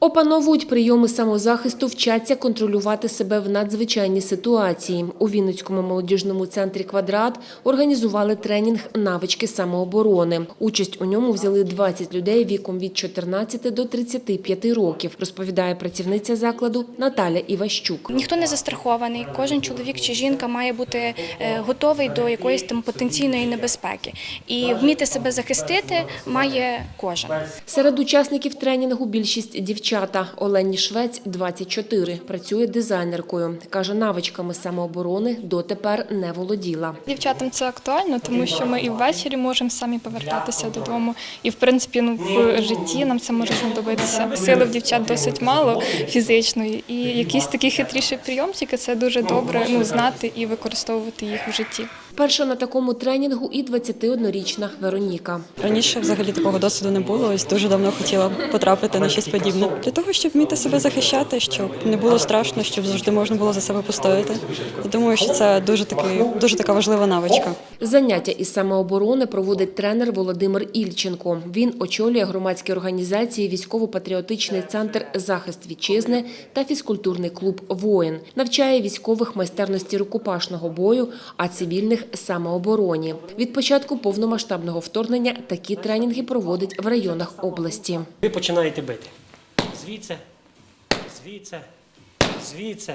Опановують прийоми самозахисту, вчаться контролювати себе в надзвичайній ситуації. У Вінницькому молодіжному центрі «Квадрат» організували тренінг «Навички самооборони». Участь у ньому взяли 20 людей віком від 14 до 35 років, розповідає працівниця закладу Наталя Іващук. Ніхто не застрахований. Кожен чоловік чи жінка має бути е, готовий до якоїсь там потенційної небезпеки. І вміти себе захистити має кожен. Серед учасників тренінгу більшість дівчата. Олені Швець, 24, працює дизайнеркою. Каже, навичками самооборони дотепер не володіла. Дівчатам це актуально, тому що ми і ввечері можемо самі повертатися додому. І в принципі, ну в житті нам це може знадобитися. Сили в дівчат досить мало фізичної, і якісь такі хитріші прийомчики це дуже добре ну знати і використовувати їх у житті. Перша на такому тренінгу і 21-річна Вероніка. Раніше взагалі такого досвіду не було. Ось дуже давно хотіла потрапити на щось подібне. Для того, щоб вміти себе захищати, щоб не було страшно, щоб завжди можна було за себе постояти. Я думаю, що це дуже такий, дуже така важлива навичка. Заняття із самооборони проводить тренер Володимир Ільченко. Він очолює громадські організації Військово-патріотичний центр Захист вітчизни та фізкультурний клуб Воїн. Навчає військових майстерності рукопашного бою, а цивільних самообороні. Від початку повномасштабного вторгнення такі тренінги проводить в районах області. Ви починаєте бити. Звідси, звідси, звідси,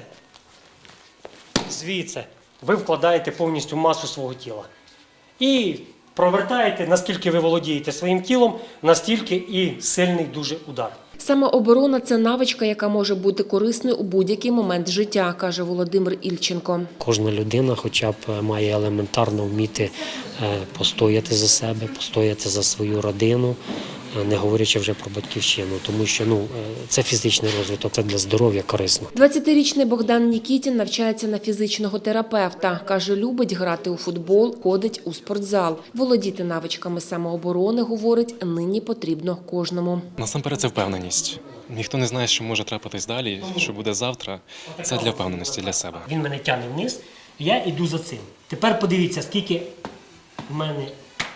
звідси. Ви вкладаєте повністю масу свого тіла. І провертаєте, наскільки ви володієте своїм тілом, настільки і сильний дуже удар. Самооборона це навичка, яка може бути корисною у будь-який момент життя, каже Володимир Ільченко. Кожна людина хоча б має елементарно вміти е, постояти за себе, постояти за свою родину, е, не говорячи вже про батьківщину, тому що ну, е, це фізичний розвиток, це для здоров'я корисно. 20-річний Богдан Нікітін навчається на фізичного терапевта. Каже, любить грати у футбол, ходить у спортзал. Володіти навичками самооборони, говорить, нині потрібно кожному. Насамперед це впевненість. Ніхто не знає, що може трапитись далі, що буде завтра. Це для впевненості для себе. Він мене тягне вниз, я йду за цим. Тепер подивіться, скільки в мене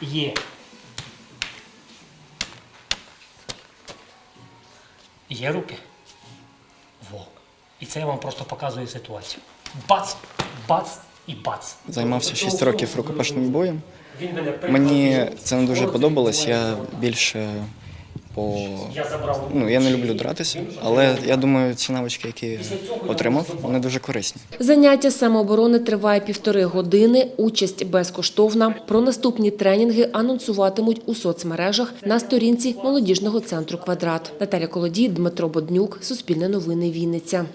є. Є руки. Во. І це я вам просто показую ситуацію. Бац, бац і бац. Займався 6 років рукопашним боєм. Він мене Мені це не дуже подобалось. Я більше по Я забрав. ну я не люблю дратися, але я думаю, ці навички, які отримав, вони дуже корисні. Заняття самооборони триває півтори години. Участь безкоштовна. Про наступні тренінги анонсуватимуть у соцмережах на сторінці молодіжного центру Квадрат. Наталя Колодій, Дмитро Боднюк, Суспільне новини Вінниця.